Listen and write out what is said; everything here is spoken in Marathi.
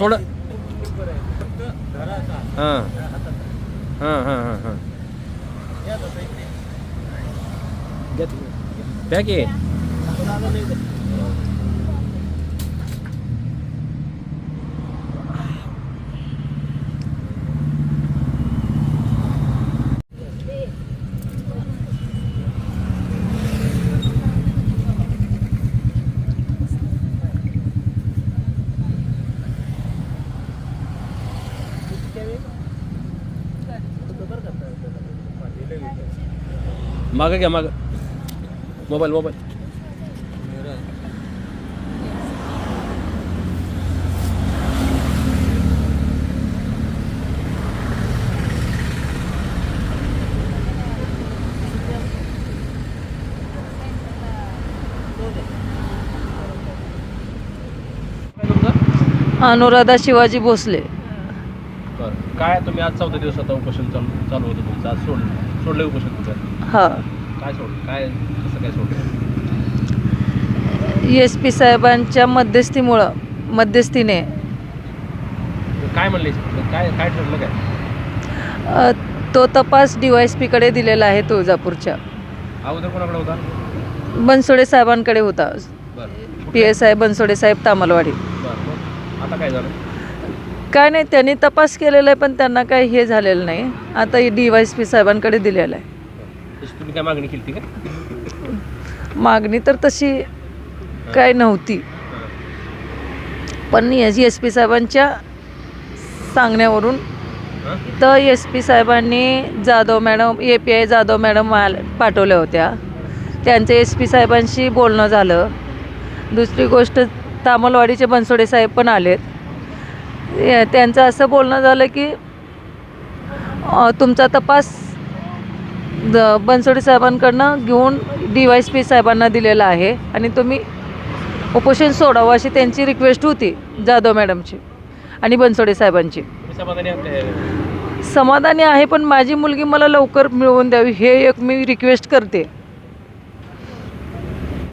थोडं हां. हां हां हां हां. घ्या की. मागं घ्या मागं. Mobile mobile. अनुराधा शिवाजी भोसले. बरं. काय तुम्ही आज चौदा दिवस आता उपोषण चालू चालू होतं तुमचं? आज सोडलं सोडलं उपोषण तुमचं हा. काय सोडलं काय कसं काय सोडलं एस पी साहेबांच्या मध्यस्थीमुळं मध्यस्थीने. काय म्हणले काय काय ठरलं काय? अ, तो तपास डी वाय एस पीकडे दिलेला आहे तुळजापूरच्या. अगोदर कोणाकडे होता? बनसोडे साहेबांकडे होता. बरं. पी एस आय बनसोडे साहेब तामलवाडी. बरं मग आता काय झालं? काय नाही त्यांनी तपास केलेला आहे पण त्यांना काही हे झालेलं नाही. आता डी वाय एस पी साहेबांकडे दिलेलं आहे. तशी तुम्ही काय मागणी केली का? मागणी तर तशी काय नव्हती. पण एस एस पी साहेबांच्या सांगण्यावरून तर एस पी साहेबांनी Jadhav madam A P I Jadhav madam पाठवल्या होत्या. त्यांचं एस पी साहेबांशी बोलणं झालं. दुसरी गोष्ट तामलवाडीचे बनसोडे साहेब पण आलेत. त्यांचं असं बोलणं झालं की तुमचा तपास द बनसोडे साहेबांकडनं घेऊन डी वाय पी साहेबांना दिलेला आहे आणि तुम्ही उपोषण सोडावं अशी त्यांची रिक्वेस्ट होती जाधव मॅडमची आणि बनसोडे साहेबांची? समाधानी आहे पण माझी मुलगी मला लवकर मिळवून द्यावी हे एक मी रिक्वेस्ट करते